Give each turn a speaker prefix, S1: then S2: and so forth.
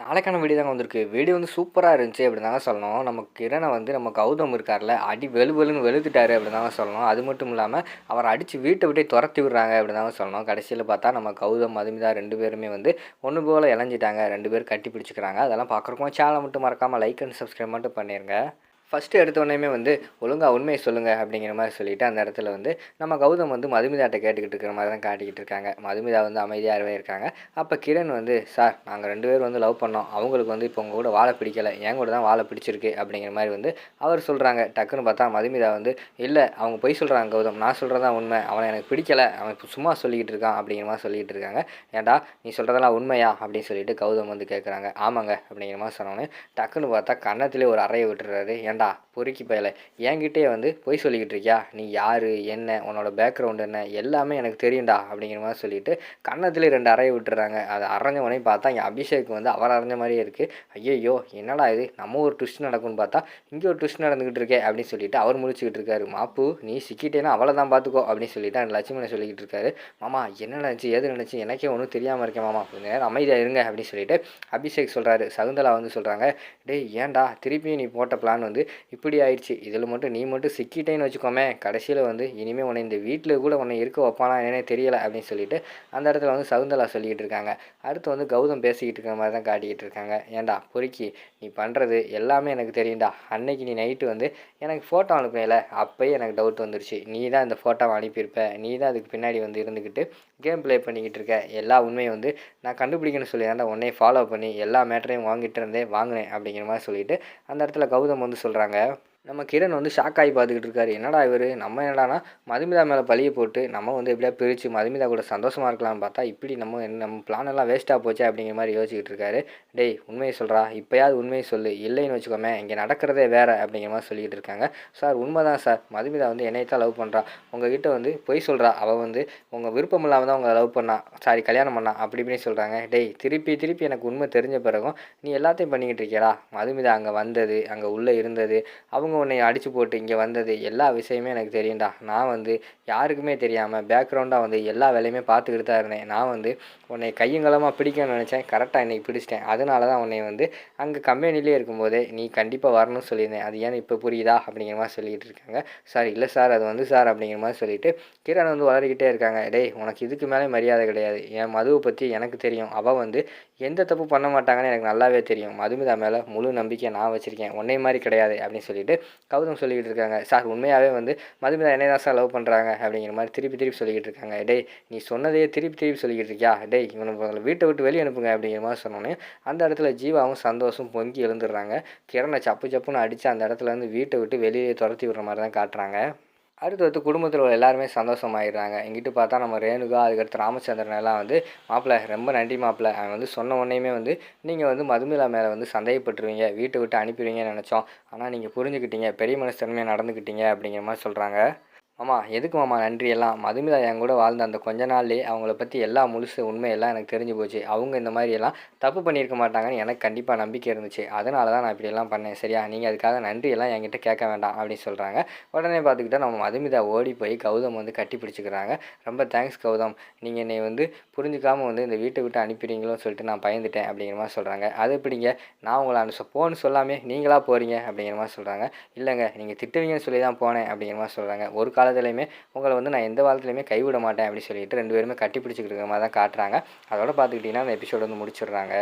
S1: நாளைக்கான வீடியோ தாங்க வந்திருக்கு. வீடியோ வந்து சூப்பராக இருந்துச்சு அப்படி தாங்க சொல்லணும். நம்ம கிரணை வந்து நம்ம கௌதம் இருக்கார்ல அடி வெளு வெளுன்னு வெளுத்துட்டாரு அப்படி தாங்க சொல்லணும். அது மட்டும் இல்லாமல் அவரை அடித்து வீட்டை விட்டே துரத்தி விடுறாங்க அப்படி தாங்க சொல்லணும். கடைசியில் பார்த்தா நம்ம கௌதம் மதுமிதா ரெண்டு பேருமே வந்து ஒன்று போல் இளைஞ்சிட்டாங்க ரெண்டு பேரும் கட்டி பிடிச்சிக்கிறாங்க. அதெல்லாம் பார்க்குறக்கும் சேனலை மட்டும் மறக்காமல் லைக் அண்ட் சப்ஸ்கிரைப் மட்டும் பண்ணிடுங்க ஃபஸ்ட்டு எடுத்தோடனே வந்து ஒழுங்காக உண்மையை சொல்லுங்கள் அப்படிங்கிற மாதிரி சொல்லிவிட்டு அந்த இடத்துல வந்து நம்ம கௌதம் வந்து மதுமிதாட்ட கேட்டுக்கிட்டு இருக்கிற மாதிரி தான் காட்டிக்கிட்டு இருக்காங்க. மதுமிதா வந்து அமைதியாகவே இருக்காங்க. அப்போ கிரண் வந்து சார் நாங்கள் ரெண்டு பேரும் வந்து லவ் பண்ணோம். அவங்களுக்கு வந்து இப்போ உங்கள் கூட வாழை பிடிக்கலை. என் கூட தான் வாழை பிடிச்சிருக்கு அப்படிங்கிற மாதிரி வந்து அவர் சொல்கிறாங்க டக்குன்னு பார்த்தா மதுமிதா வந்து இல்லை அவங்க பொய் சொல்கிறாங்க கௌதம். நான் சொல்கிறது தான் உண்மை. அவனை எனக்கு பிடிக்கலை. அவன் இப்போ சும்மா சொல்லிக்கிட்டு இருக்கான் அப்படிங்கிற மாதிரி சொல்லிக்கிட்டு இருக்காங்க. ஏன்டா நீ சொல்கிறதெல்லாம் உண்மையா? அப்படின்னு சொல்லிட்டு கௌதம் வந்து கேட்குறாங்க ஆமாங்க அப்படிங்கிற மாதிரி சொன்னோன்னே டக்குன்னு பார்த்தா கன்னத்திலே ஒரு அறையை விட்டுறாரு. ஏன் ஏண்டா பொறுக்கி பயல. என்கிட்டயே வந்து பொய் சொல்லிக்கிட்டு இருக்கியா? நீ யார்? என்ன? உன்னோட பேக்ரவுண்ட் என்ன? எல்லாமே எனக்கு தெரியும்டா அப்படிங்கிற மாதிரி சொல்லிட்டு கன்னத்தில் ரெண்டு அறையை விட்டுறாங்க. அதை அரைஞ்ச உடனே பார்த்தா இங்கே அபிஷேக் வந்து அவர் அரைஞ்ச மாதிரியே இருக்குது ஐயையோ என்னடா இது? நம்ம ஒரு ட்விஸ்ட் நடக்கும்னு பார்த்தா இங்கே ஒரு ட்விஸ்ட் நடந்துக்கிட்டு இருக்கே அப்படின்னு சொல்லிட்டு அவர் முடிச்சுக்கிட்டு இருக்காரு. மாப்பு நீ சிக்கிட்டேன்னா அவளை தான் பார்த்துக்கோ அப்படின்னு சொல்லிட்டு அந்த லட்சுமணன் சொல்லிக்கிட்டு இருக்காரு. மாமா என்ன நினச்சி எது நினச்சி? எனக்கே ஒன்றும் தெரியாமல் இருக்கேன் மாமா. கொஞ்ச நேரம் அமைதியாக இருங்க அப்படின்னு சொல்லிட்டு அபிஷேக் சொல்கிறாரு சகுந்தலா வந்து சொல்கிறாங்க டேய் ஏன்டா? திருப்பியும் நீ போட்ட பிளான் வந்து இப்படி ஆயிடுச்சு. இதில் மட்டும் நீ மட்டும் சிக்கிட்டேன்னு வச்சுக்கோமே. கடைசியில் வந்து இனிமேல் உன்னை இந்த வீட்டில் கூட உன்னை இருக்க வைப்பானா என்னன்னே தெரியலை அப்படின்னு சொல்லிட்டு அந்த இடத்துல வந்து சகுந்தலா சொல்லிக்கிட்டு இருக்காங்க. அடுத்து வந்து கௌதம் பேசிக்கிட்டு இருக்கிற மாதிரி தான் காட்டிக்கிட்டு இருக்காங்க. ஏன்டா பொறுக்கி நீ பண்ணுறது எல்லாமே எனக்கு தெரியும்டா. அன்னைக்கு நீ நைட்டு வந்து எனக்கு ஃபோட்டோ அனுப்பினேல அப்போயே எனக்கு டவுட் வந்துருச்சு. நீ தான் இந்த ஃபோட்டோவை அனுப்பியிருப்ப. நீ தான் அதுக்கு பின்னாடி வந்து இருந்துக்கிட்டு கேம் ப்ளே பண்ணிக்கிட்டு இருக்க எல்லா உண்மையும் வந்து நான் கண்டுபிடிக்கணும்னு சொல்லி தாண்டா உன்னையே ஃபாலோ பண்ணி எல்லா மேட்டரையும் வாங்கிட்டு இருந்தே வாங்கினேன் அப்படிங்கிற மாதிரி சொல்லிட்டு அந்த இடத்துல கௌதம் வந்து சொல்கிறாங்க நம்ம கிரண் வந்து ஷாக் ஆகி பார்த்துக்கிட்டு இருக்காரு. என்னடா இவர்? நம்ம என்னடானா மதுமிதா மேலே பழியை போட்டு நம்ம வந்து எப்படியா பிரித்து மதுமிதா கூட சந்தோஷமாக இருக்கலாம்னு பார்த்தா இப்படி நம்ம நம்ம பிளான் எல்லாம் வேஸ்ட்டாக போச்சே அப்படிங்கிற மாதிரி யோசிச்சுட்டு இருக்காரு. டேய் உண்மையை சொல்கிறா இப்போயாவது உண்மையை சொல்லு. இல்லைன்னு வச்சுக்கோமே இங்கே நடக்கிறதே வேறு அப்படிங்கிற மாதிரி சொல்லிக்கிட்டு இருக்காங்க. சார் உண்மை தான் சார். மதுமிதா வந்து என்னை தான் லவ் பண்ணுறா உங்ககிட்ட வந்து பொய் சொல்கிறா அவள் வந்து உங்கள் விருப்பம் இல்லாமல் தான் உங்களை லவ் பண்ணா. சாரி கல்யாணம் பண்ணா. அப்படி இப்படின்னு சொல்கிறாங்க டேய் திருப்பி திருப்பி எனக்கு உண்மை தெரிஞ்ச பிறகும் நீ எல்லாத்தையும் பண்ணிக்கிட்டு இருக்கியடா. மதுமிதா அங்கே வந்தது அங்கே உள்ளே இருந்தது. அவங்க உன்னை அடித்து போட்டு இங்கே வந்தது எல்லா விஷயமே எனக்கு தெரியும்டா. நான் வந்து யாருக்குமே தெரியாமல் பேக்ரவுண்டாக வந்து எல்லா வேலையுமே பார்த்துக்கிட்டு தான் இருந்தேன். நான் வந்து உன்னை கையங்கலமாக பிடிக்கணும்னு நினச்சேன். கரெக்டாக என்னை பிடிச்சிட்டேன். அதனால தான் உன்னை வந்து அங்கே கம்பெனிலே இருக்கும்போதே நீ கண்டிப்பாக வரணும்னு சொல்லியிருந்தேன். அது ஏன் இப்போ புரியுதா? அப்படிங்கிற மாதிரி சொல்லிகிட்டு இருக்காங்க. சார் இல்லை சார் அது வந்து சார் அப்படிங்கிற மாதிரி சொல்லிட்டு கிரண் வந்து வளர்கிட்டே இருக்காங்க. டேய் உனக்கு இதுக்கு மேலே மரியாதை கிடையாது. என் மதுவை பற்றி எனக்கு தெரியும். அவள் வந்து எந்த தப்பு பண்ண மாட்டாங்கன்னு எனக்கு நல்லாவே தெரியும். மதுமிதா மேலே முழு நம்பிக்கை நான் வச்சுருக்கேன். உன்னை மாதிரி கிடையாது அப்படின்னு சொல்லிட்டு கௌதம் சொல்லிக்கிட்டு இருக்காங்க சார் உண்மையாகவே வந்து மதுமிதா என்னை தான் சார் லவ் பண்ணுறாங்க அப்படிங்கிற மாதிரி திருப்பி திருப்பி சொல்லிக்கிட்டு இருக்காங்க டேய் நீ சொன்னதையே திருப்பி திருப்பி சொல்லிக்கிட்டு இருக்கியா டேய் இவனை வீட்டை விட்டு வெளியே அனுப்புங்க அப்படிங்கிற மாதிரி சொன்னோன்னே அந்த இடத்துல ஜீவாவும் சந்தோஷம் பொங்கி எழுந்துடுறாங்க. கிரணை சப்பு சப்புன்னு அடித்து அந்த இடத்துல இருந்து வீட்டை விட்டு வெளியே துரத்தி விடுற மாதிரி தான் காட்டுறாங்க. அடுத்து வந்து குடும்பத்தில் உள்ள எல்லாருமே சந்தோஷமாயிடுறாங்க. இங்கிட்டு பார்த்தா நம்ம ரேணுகா அதுக்கடுத்து ராமச்சந்திரன் எல்லாம் வந்து மாப்பிள்ளை ரொம்ப நன்றி மாப்பிள்ளை அவன் வந்து சொன்ன உடனேயுமே வந்து நீங்கள் வந்து மதுமிலா மேலே வந்து சந்தேகப்பட்டுருவீங்க. வீட்டை விட்டு அனுப்பிடுவீங்கன்னு நினச்சோம். ஆனால் நீங்கள் புரிஞ்சுக்கிட்டீங்க. பெரிய மனசன்மையாக நடந்துக்கிட்டீங்க. அப்படிங்கிற மாதிரி சொல்கிறாங்க மாமா எதுக்கு மாமா நன்றி எல்லாம் மதுமிதா என் கூட வாழ்ந்த அந்த கொஞ்ச நாள்லேயே அவங்கள பற்றி எல்லா முழுசு உண்மையெல்லாம் எனக்கு தெரிஞ்சு போச்சு. அவங்க இந்த மாதிரி எல்லாம் தப்பு பண்ணியிருக்க மாட்டாங்கன்னு எனக்கு கண்டிப்பாக நம்பிக்கை இருந்துச்சு. அதனால தான் நான் இப்படியெல்லாம் பண்ணேன். சரியா? நீங்கள் அதுக்காக நன்றியெல்லாம் என்கிட்ட கேட்க வேண்டாம் அப்படின்னு சொல்கிறாங்க உடனே பார்த்துக்கிட்டா நம்ம மதுமிதா ஓடி போய் கௌதம் வந்து கட்டி பிடிச்சிக்கிறாங்க. ரொம்ப தேங்க்ஸ் கௌதம். நீங்கள் என்னை வந்து புரிஞ்சுக்காம வந்து இந்த வீட்டை விட்டு அனுப்பிடுறீங்களோன்னு சொல்லிட்டு நான் பயந்துட்டேன் அப்படிங்கிற மாதிரி சொல்கிறாங்க அது எப்படிங்க? நான் உங்களை அனுப்ப போன்னு சொல்லாமே நீங்களா போகிறீங்க அப்படிங்கிற மாதிரி சொல்கிறாங்க இல்லைங்க நீங்கள் திட்டுவீங்கன்னு சொல்லி தான் போனேன் அப்படிங்கிற மாதிரி சொல்கிறாங்க ஒரு காலத்துலையுமே உங்களை வந்து நான் எந்த காலத்துலையுமே கைவிட மாட்டேன் அப்படின்னு சொல்லிட்டு ரெண்டு பேருமே கட்டி பிடிச்சிக்கிட்டு இருக்கிற மாதிரி தான் காட்டுறாங்க. அதோட பார்த்துக்கிட்டிங்கன்னா அந்த எபிசோடு வந்து முடிச்சிடுறாங்க.